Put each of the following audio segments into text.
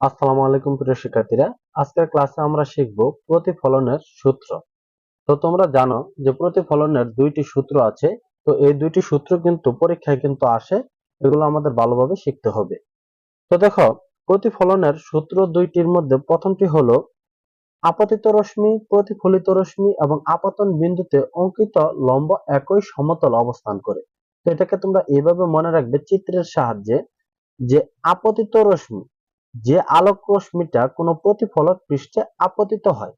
আসসালামু আলাইকুম প্রিয় শিক্ষার্থীরা। আজকের ক্লাসে আমরা শিখব প্রতিফলনের সূত্র। তো তোমরা জানো যে প্রতিফলনের দুইটি সূত্র আছে, তো এই দুইটি সূত্র কিন্তু পরীক্ষায় কিন্তু আসে, এগুলো আমাদের ভালোভাবে শিখতে হবে। তো দেখো, প্রতিফলনের সূত্র দুইটির মধ্যে প্রথমটি হলো আপতিত রশ্মি, প্রতিফলিত রশ্মি এবং আপতন বিন্দুতে অঙ্কিত লম্ব একই সমতল অবস্থান করে। তো এটাকে তোমরা এইভাবে মনে রাখবে চিত্রের সাহায্যে যে আপতিত রশ্মি যে আলোক রশ্মিটা কোনো প্রতিফলক পৃষ্ঠে আপতিত হয়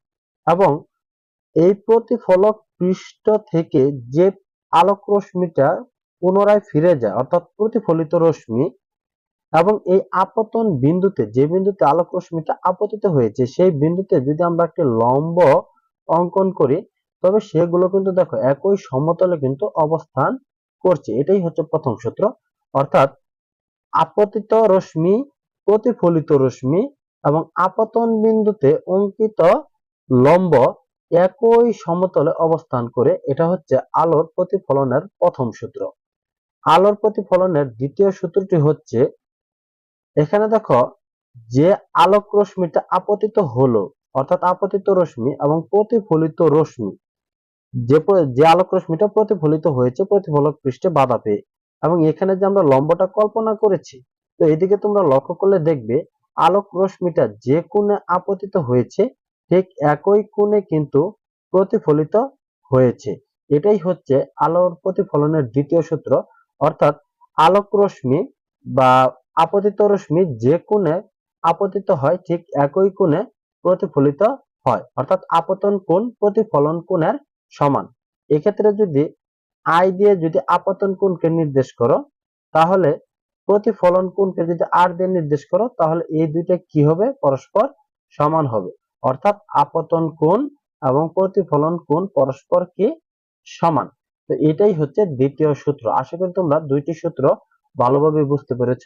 এবং এই প্রতিফলক পৃষ্ঠ থেকে যে আলোক রশ্মিটা পুনরায় ফিরে যায়, অর্থাৎ প্রতিফলিত রশ্মি এবং এই আপতন বিন্দুতে, যে বিন্দুতে আলোক রশ্মিটা আপতিত হয়েছে, সেই বিন্দুতে যদি আমরা একটি লম্ব অঙ্কন করি, তবে সেগুলো কিন্তু দেখো একই সমতলে কিন্তু অবস্থান করছে। এটাই হচ্ছে প্রথম সূত্র। অর্থাৎ আপতিত রশ্মি প্রতিফলিত রশ্মি এবং আপতন বিন্দুতে অঙ্কিত লম্ব একই সমতলে অবস্থান করে। এটা হচ্ছে আলোর প্রতিফলনের প্রথম সূত্র। আলোর প্রতিফলনের দ্বিতীয় সূত্রটি হচ্ছে, এখানে দেখো যে আলোক রশ্মিটা আপতিত হলো, অর্থাৎ আপতিত রশ্মি এবং প্রতিফলিত রশ্মি। যে যে আলোক রশ্মিটা প্রতিফলিত হয়েছে, প্রতিফলক পৃষ্ঠে বাধা পেয়ে। এবং এখানে যে আমরা লম্বটা কল্পনা করেছি তো এদিকে তোমরা লক্ষ্য করলে দেখবে আলোক রশ্মিটা যে কোণে আপতিত হয়েছে, ঠিক একই কোণে কিন্তু প্রতিফলিত হয়েছে। এটাই হচ্ছে আলোর প্রতিফলনের দ্বিতীয় সূত্র। অর্থাৎ আলোক রশ্মি বা আপতিত রশ্মি যে কোণে আপতিত হয়, ঠিক একই কোণে প্রতিফলিত হয়। অর্থাৎ আপতন কোণ প্রতিফলন কোণের সমান। এক্ষেত্রে যদি আই দিয়ে যদি আপতন কোণকে নির্দেশ করো, তাহলে প্রতিফলন কোণকে যদি আর দিয়ে নির্দেশ করো, তাহলে এই দুইটা কি হবে? পরস্পর সমান হবে। অর্থাৎ আপতন কোণ এবং প্রতিফলন কোণ পরস্পর কি সমান। তো এটাই হচ্ছে দ্বিতীয় সূত্র। আশা করি তোমরা দুইটি সূত্র ভালোভাবে বুঝতে পেরেছ।